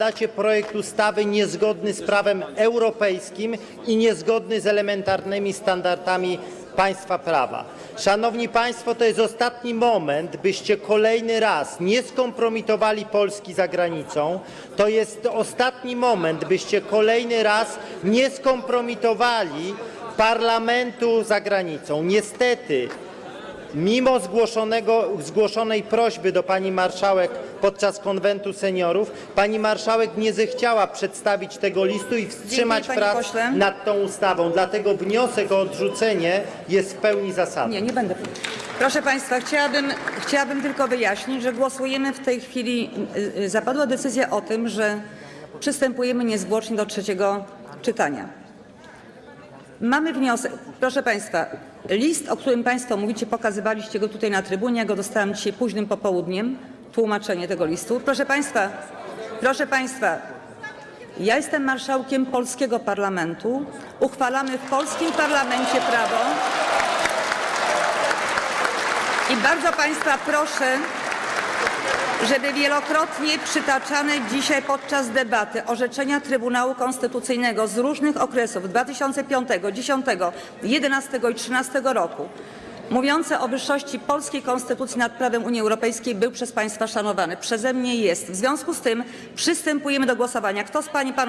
Dacie projekt ustawy niezgodny z prawem europejskim i niezgodny z elementarnymi standardami państwa prawa. Szanowni Państwo, to jest ostatni moment, byście kolejny raz nie skompromitowali Polski za granicą. To jest ostatni moment, byście kolejny raz nie skompromitowali parlamentu za granicą. Niestety, Mimo zgłoszonej prośby do pani marszałek podczas konwentu seniorów, pani marszałek nie zechciała przedstawić tego listu i wstrzymać panie prac pośle. nad tą ustawą. Dlatego wniosek o odrzucenie jest w pełni zasadny. Nie, nie będę. Proszę Państwa, chciałabym, chciałabym tylko wyjaśnić, że głosujemy w tej chwili, y, y, zapadła decyzja o tym, że przystępujemy niezwłocznie do trzeciego czytania. Mamy wniosek, proszę Państwa, list, o którym Państwo mówicie, pokazywaliście go tutaj na trybunie, ja go dostałam dzisiaj późnym popołudniem, tłumaczenie tego listu. Proszę Państwa, proszę Państwa, ja jestem marszałkiem polskiego parlamentu, uchwalamy w polskim parlamencie prawo. I bardzo Państwa proszę, żeby wielokrotnie przytaczane dzisiaj podczas debaty orzeczenia Trybunału Konstytucyjnego z różnych okresów 2005, 10, 11 i 13 roku, mówiące o wyższości polskiej konstytucji nad prawem Unii Europejskiej, był przez Państwa szanowany. Przeze mnie jest. W związku z tym przystępujemy do głosowania. Kto z Pań i Panów